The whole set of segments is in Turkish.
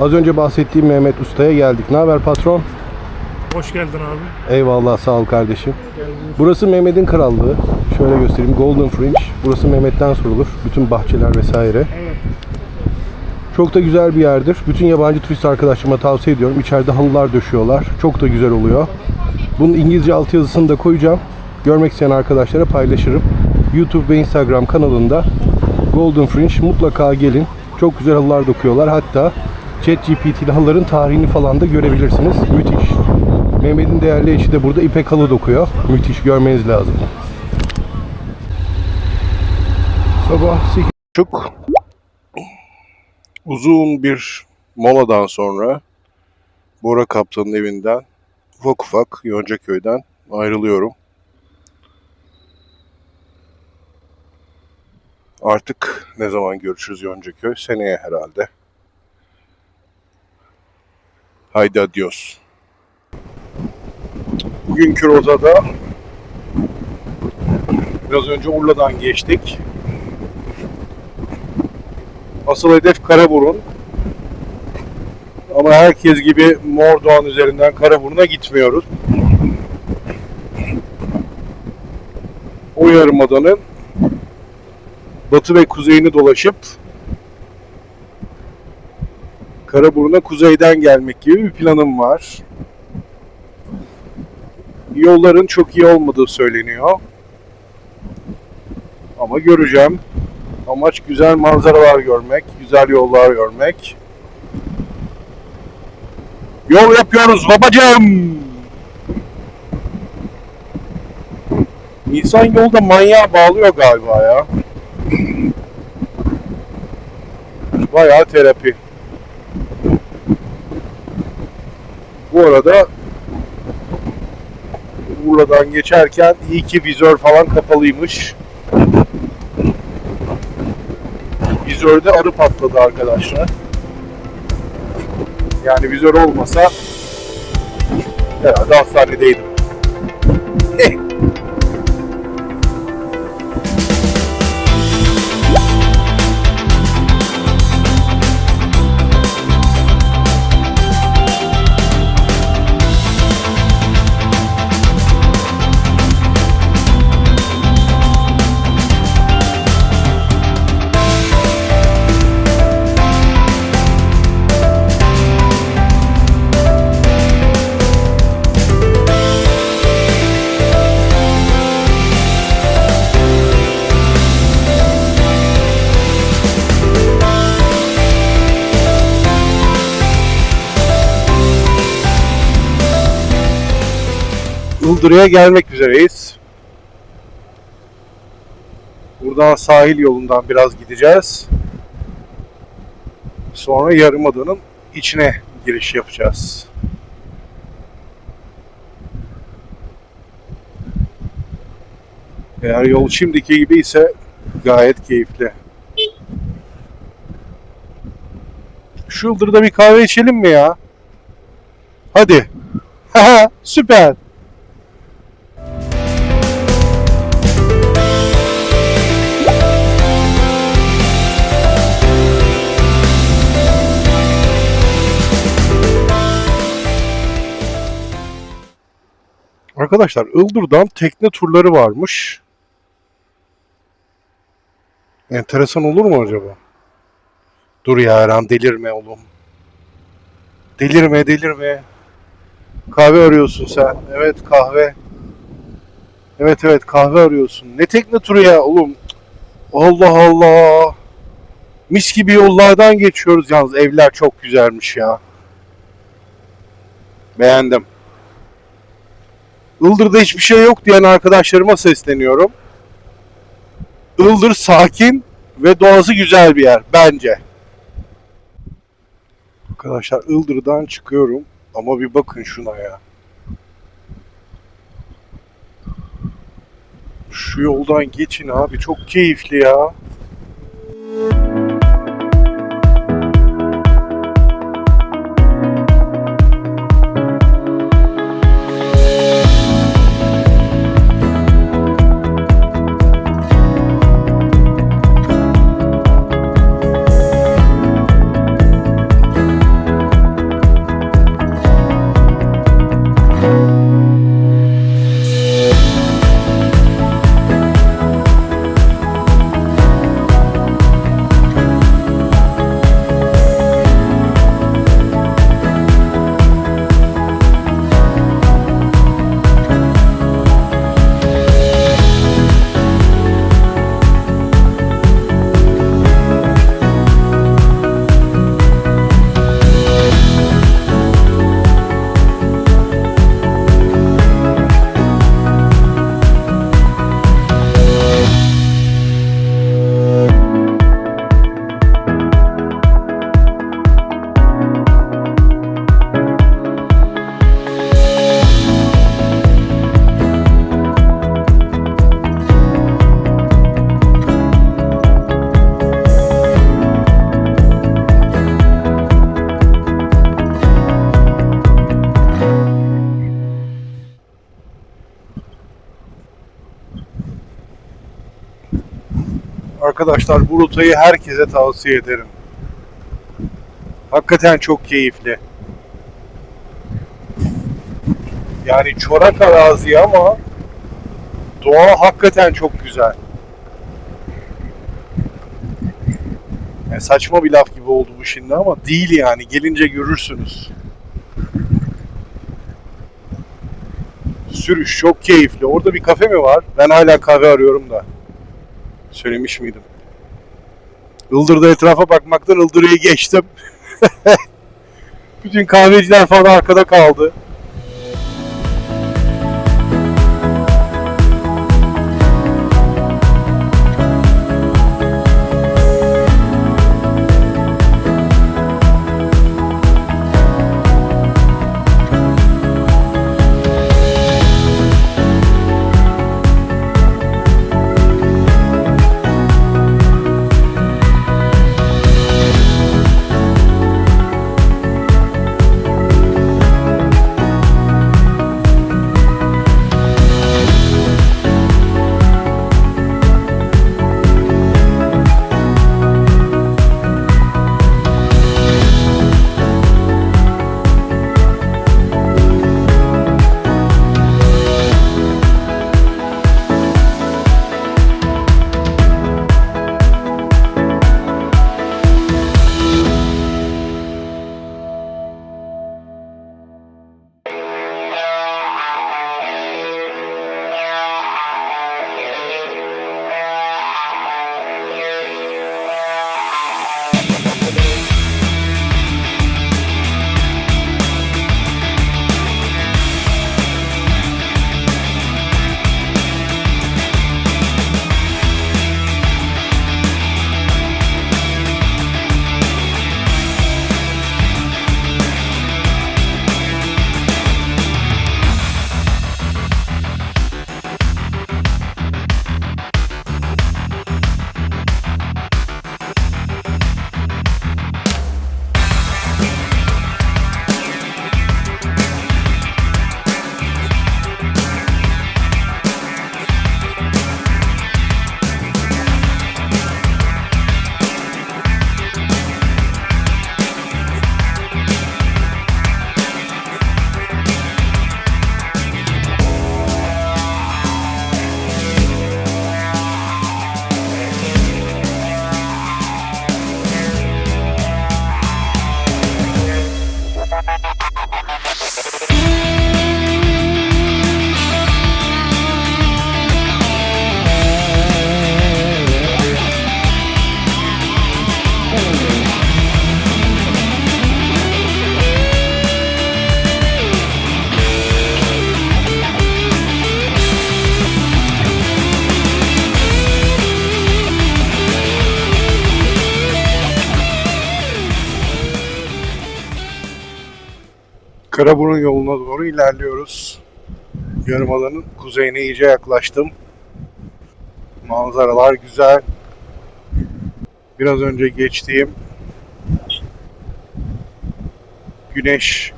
Az önce bahsettiğim Mehmet Usta'ya geldik. Ne haber patron? Hoş geldin abi. Eyvallah sağ ol kardeşim. Burası Mehmet'in krallığı. Şöyle göstereyim. Golden Fringe. Burası Mehmet'ten sorulur. Bütün bahçeler vesaire. Evet. Çok da güzel bir yerdir. Bütün yabancı turist arkadaşlarıma tavsiye ediyorum. İçeride halılar döşüyorlar. Çok da güzel oluyor. Bunun İngilizce altyazısını da koyacağım. Görmek isteyen arkadaşlara paylaşırım. YouTube ve Instagram kanalında Golden Fringe mutlaka gelin. Çok güzel halılar dokuyorlar. Hatta ChatGPT'li halıların tarihini falan da görebilirsiniz. Müthiş. Mehmet'in değerli eşi de burada ipek halı dokuyor. Müthiş görmeniz lazım. Sabah 8.30 uzun bir moladan sonra Bora Kaptan'ın evinden ufak ufak Yoncaköy'den ayrılıyorum. Artık ne zaman görüşürüz Yoncaköy? Seneye herhalde. Haydi adios. Bugünkü rozada biraz önce Urla'dan geçtik. Asıl hedef Karaburun. Ama herkes gibi Mordoğan üzerinden Karaburun'a gitmiyoruz. O yarımadanın batı ve kuzeyini dolaşıp Karaburun'a kuzeyden gelmek gibi bir planım var. Yolların çok iyi olmadığı söyleniyor. Ama göreceğim. Amaç güzel manzaralar görmek, güzel yollar görmek. Yol yapıyoruz babacığım. Nisan yolda manyağa bağlıyor galiba ya. Bayağı terapi. Bu arada buradan geçerken iyi ki vizör falan kapalıymış. Vizörde arı patladı arkadaşlar. Yani vizör olmasa herhalde hastanedeydim. Ildırı'ya gelmek üzereyiz. Buradan sahil yolundan biraz gideceğiz. Sonra Yarımada'nın içine giriş yapacağız. Eğer yol şimdiki gibi ise gayet keyifli. Şu Ildırı'da bir kahve içelim mi ya? Hadi. Süper. Arkadaşlar Ildır'dan tekne turları varmış. Enteresan olur mu acaba? Dur ya Eren delirme oğlum. Delirme delirme. Kahve arıyorsun sen. Evet kahve. Evet evet kahve arıyorsun. Ne tekne turu ya oğlum. Allah Allah. Mis gibi yollardan geçiyoruz yalnız evler çok güzelmiş ya. Beğendim. Ildır'da hiçbir şey yok diyen arkadaşlarıma sesleniyorum. Ildır sakin ve doğası güzel bir yer bence. Arkadaşlar Ildır'dan çıkıyorum ama bir bakın şuna ya. Şu yoldan geçin abi çok keyifli ya. Arkadaşlar bu rotayı herkese tavsiye ederim. Hakikaten çok keyifli. Yani çorak arazi ama doğa hakikaten çok güzel. Yani saçma bir laf gibi oldu bu şimdi ama değil yani. Gelince görürsünüz. Sürüş çok keyifli. Orada bir kafe mi var? Ben hala kahve arıyorum da. Söylemiş miydim? Ildır'da etrafa bakmaktan Ildır'ı geçtim. Bütün kahveciler falan arkada kaldı. Karaburun yoluna doğru ilerliyoruz. Yarımada'nın kuzeyine iyice yaklaştım. Manzaralar güzel. Biraz önce geçtiğim güneş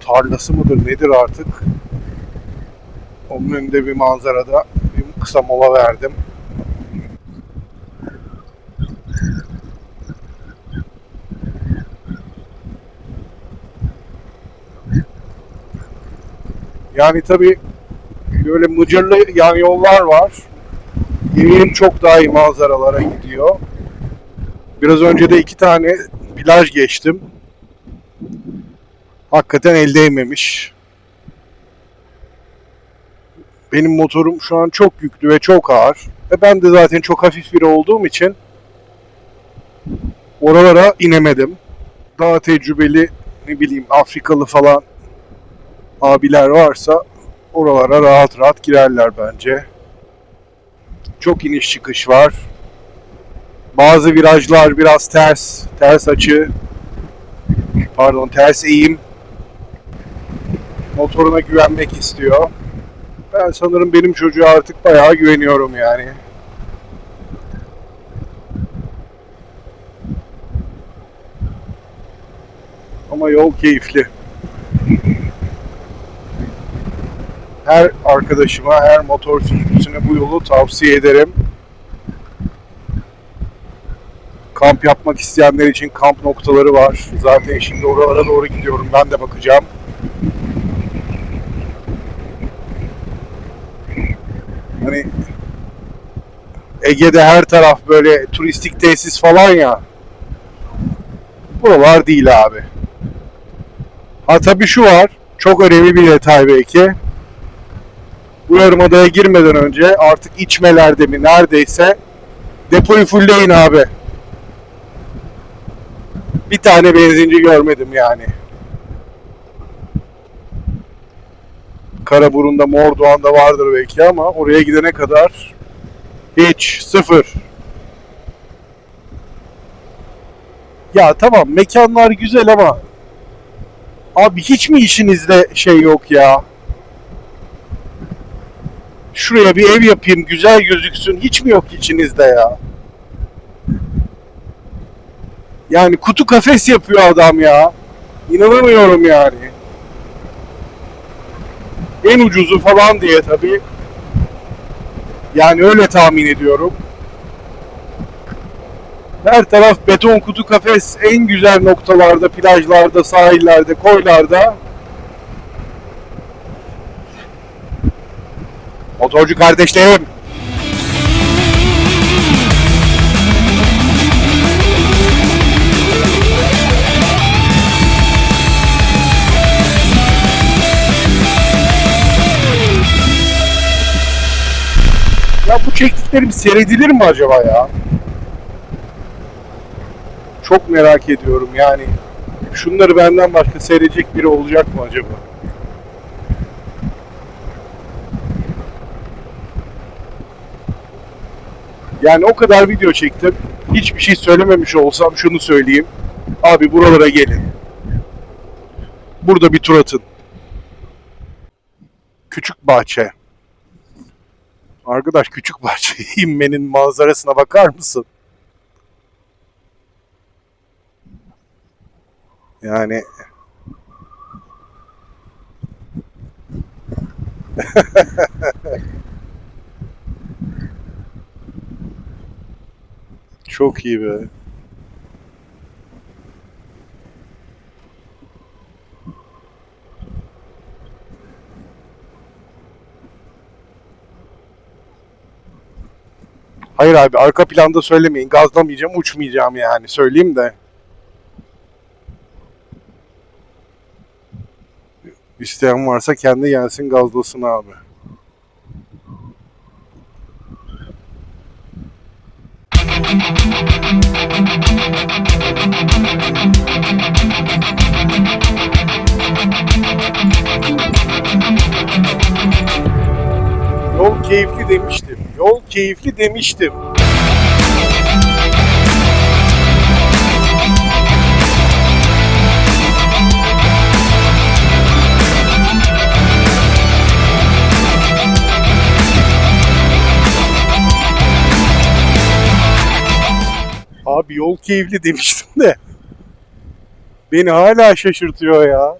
tarlası mıdır nedir artık? Onun önünde bir manzarada bir kısa mola verdim. Yani tabi böyle mıcırlı yan yollar var. Yemin çok daha iyi manzaralara gidiyor. Biraz önce de iki tane plaj geçtim. Hakikaten el değmemiş. Benim motorum şu an çok yüklü ve çok ağır. Ve ben de zaten çok hafif biri olduğum için oralara inemedim. Daha tecrübeli ne bileyim Afrikalı falan abiler varsa oralara rahat rahat girerler bence. Çok iniş çıkış var. Bazı virajlar biraz ters, ters açı. Pardon, ters eğim. Motoruna güvenmek istiyor. Ben sanırım benim çocuğa artık bayağı güveniyorum yani. Ama yol keyifli. Her arkadaşıma, her motor sürücüsüne bu yolu tavsiye ederim. Kamp yapmak isteyenler için kamp noktaları var. Zaten şimdi oralara doğru gidiyorum. Ben de bakacağım. Hani Ege'de her taraf böyle turistik tesis falan ya. Buralar değil abi. Ha tabii şu var. Çok önemli bir detay belki. Bu yarımadaya girmeden önce artık içmelerde mi neredeyse depoyu fullleyin abi. Bir tane benzinci görmedim yani. Karaburun'da, Mordoğan'da vardır belki ama oraya gidene kadar hiç, sıfır. Ya tamam mekanlar güzel ama abi hiç mi işinizde şey yok ya? Şuraya bir ev yapayım güzel gözüksün hiç mi yok içinizde ya? Yani kutu kafes yapıyor adam ya. İnanamıyorum yani. En ucuzu falan diye tabii. Yani öyle tahmin ediyorum. Her taraf beton kutu kafes en güzel noktalarda, plajlarda, sahillerde, koylarda. Motorcu kardeşlerim. Ya bu çektiklerim seyredilir mi acaba ya? Çok merak ediyorum yani. Şunları benden başka seyredecek biri olacak mı acaba? Yani o kadar video çektim. Hiçbir şey söylememiş olsam şunu söyleyeyim. Abi buralara gelin. Burada bir tur atın. Küçük bahçe. Arkadaş küçük bahçe inmenin manzarasına bakar mısın? Yani çok iyi be. Hayır abi arka planda söylemeyin. Gazlamayacağım, uçmayacağım yani. Söyleyeyim de. İsteyen varsa kendi gelsin gazlasın abi. Yol keyifli demiştim. Yol keyifli demiştim. Abi yol keyifli demiştim de. Beni hala şaşırtıyor ya.